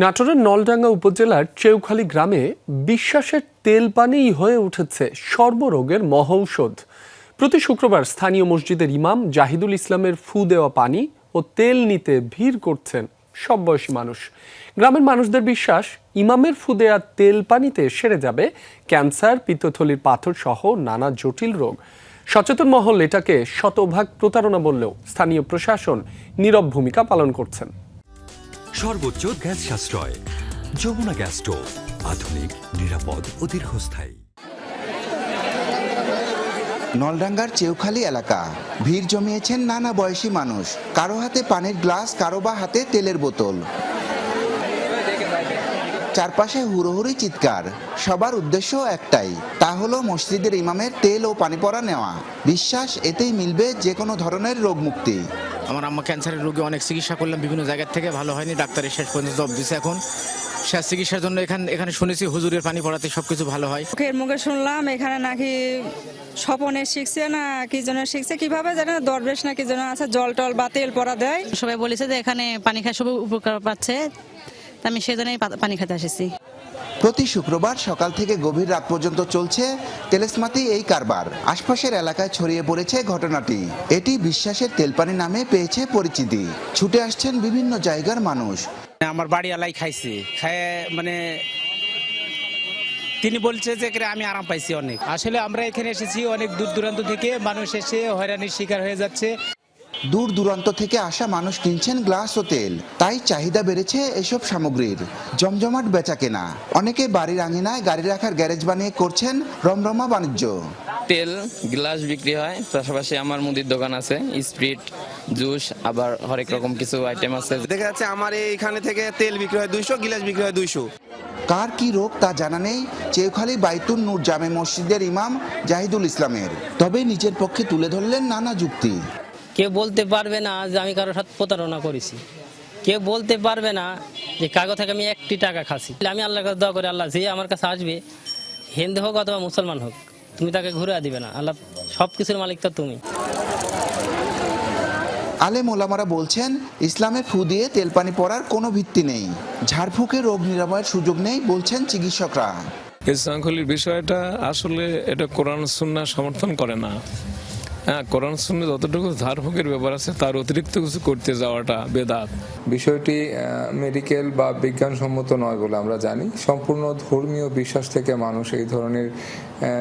নাটোরের নলডাঙ্গা উপজেলার চেউখালী গ্রামে বিশ্বাসের তেল পানিই হয়ে উঠেছে সর্বরোগের মহৌষধ। প্রতি শুক্রবার স্থানীয় মসজিদের ইমাম জাহিদুল ইসলামের ফু দেওয়া পানি ও তেল নিতে ভিড় করছেন সব বয়সী মানুষ। গ্রামের মানুষদের বিশ্বাস, ইমামের ফু দেওয়া তেল পানিতে সেরে যাবে ক্যান্সার, পিত্তথলির পাথর সহ নানা জটিল রোগ। সচেতন মহল এটাকে শতভাগ প্রতারণা বললেও স্থানীয় প্রশাসন নীরব ভূমিকা পালন করছেন। সর্বোচ্চ গ্যাস সাশ্রয়। যমুনা গ্যাস স্টোভ, আধুনিক, নিরাপদ ও দীর্ঘস্থায়ী। নলডাঙ্গার চেউখালি এলাকা। ভিড় জমিয়েছেন নানা বয়সী মানুষ। কারও হাতে পানির গ্লাস, কারও বা হাতে তেলের বোতল। চারপাশে হুড়োহুড়ি চিৎকার। সবার উদ্দেশ্য একটাই, তা হলো মসজিদের ইমামের তেল ও পানি পড়া নেওয়া। বিশ্বাস এতেই মিলবে যে কোনো ধরনের রোগ মুক্তি আমার আম্মা ক্যান্সারের রোগী অনেক চিকিৎসা করলাম বিভিন্ন জায়গার থেকে। ভালো হয়নি ডাক্তারের শেষ পর্যন্ত জব দিছে এখন। শেষ চিকিৎসার জন্য এখানে এখানে শুনেছি হুজুরের পানি পড়াতে সবকিছু ভালো হয়। মুখের মুখে শুনলাম এখানে নাকি স্বপনে শিখছে না কি যেন শিখছে কীভাবে জানে দরবেশ না কি যেন আছে জল টল বা তেল পরা দেয়। সবাই বলেছে যে এখানে পানি খায় সবাই উপকার পাচ্ছে। তা আমি সেজন্যই পানি খেতে এসেছি প্রতি শুক্রবার সকাল থেকে গভীর রাত পর্যন্ত চলছে তেলেসমাতি এই কারবার। আশপাশের এলাকায় ছড়িয়ে পড়েছে ঘটনাটি। এটি বিশ্বাসের তেলপানি নামে পেয়েছে পরিচিতি। ছুটে আসছেন বিভিন্ন জায়গার মানুষ। আমার বাড়ি আলাই খাইছি। খায় মানে তিনি বলছে যে এখানে আমি আরাম পাইছি অনেক। আসলে আমরা এখানে এসেছি অনেক দূর দূরান্ত থেকে। মানুষ এসে হয়রানির শিকার হয়ে যাচ্ছে। দূর দূরান্ত থেকে আসা মানুষ কিনছেন গ্লাস ও তেল। তাই চাহিদা বেড়েছে এসব সামগ্রীর। জমজমাট বেচা কেনা। অনেকে বাড়ির আঙিনায় গাড়ি রাখার গ্যারেজ বানিয়ে করছেন রমরমা বাণিজ্য। তেল গ্লাস বিক্রি হয় পাশাপাশি আমার মুদির দোকান আছে স্প্রিট জুস আবার হরেক রকম কিছু আইটেম আছে। দেখা যাচ্ছে আমার এইখানে থেকে তেল বিক্রি হয় দুইশো গিলাস বিক্রি হয় দুইশো। কার কি রোগ তা জানা নেই। চেউখালী বাইতুন নূর জামে মসজিদের ইমাম জাহিদুল ইসলামের। তবে নিজের পক্ষে তুলে ধরলেন নানা যুক্তি। কেউ বলতে পারবে না যে আমি কারোর সাথে প্রতারণা করেছি। কেউ বলতে পারবে না যে কাগজ থেকে আমি একটি টাকা খাচ্ছি। আমি আল্লাহর কাছে দোয়া করি আল্লাহ যে আমার কাছে আসবে হিন্দু হোক অথবা মুসলমান হোক তুমি তাকে ঘুরে দিবে না। আল্লাহ সব কিছুর মালিক তো তুমি। আলেম ওলামারা বলছেন ইসলামে ফু দিয়ে তেলপানি পড়ার কোনো ভিত্তি নেই। ঝাড়ফুঁকে রোগ নিরাময়ের সুযোগ নেই বলছেন চিকিৎসকরা। এই শৃঙ্খলির বিষয়টা আসলে এটা কোরআন সুন্না সমর্থন করে না। হ্যাঁ কোরআন সুন্না যতটুকু ধারভোগের ব্যাপার আছে তার অতিরিক্ত কিছু করতে যাওয়াটা বেদাত। বিষয়টি মেডিকেল বা বিজ্ঞানসম্মত নয় বলে আমরা জানি। সম্পূর্ণ ধর্মীয় বিশ্বাস থেকে মানুষ এই ধরনের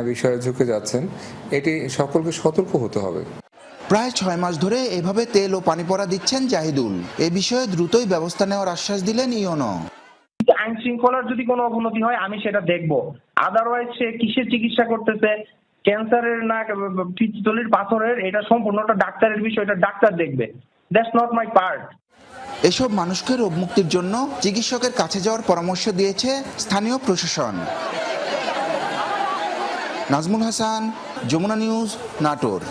বিষয়ে ঝুঁকে যাচ্ছেন। এটি সকলকে সতর্ক হতে হবে। প্রায় ছয় মাস ধরে এভাবে তেল ও পানি পড়া দিচ্ছেন জাহিদুল। এ বিষয়ে দ্রুতই ব্যবস্থা নেওয়ার আশ্বাস দিলেন ইয়নো আইন শৃঙ্খলার যদি কোনো অবনতি হয় আমি সেটা দেখব। আদারওয়াইজ সে কিসের চিকিৎসা করতেছে? ক্যান্সারের না তলির পাথরের, এটা সম্পূর্ণটা ডাক্তারের বিষয়, এটা ডাক্তার দেখবে। দ্যাটস নট মাই পার্ট এসব মানুষকে রোগ মুক্তির জন্য চিকিৎসকের কাছে যাওয়ার পরামর্শ দিয়েছে স্থানীয় প্রশাসন। নাজমুল হাসান, যমুনা নিউজ, নাটোর।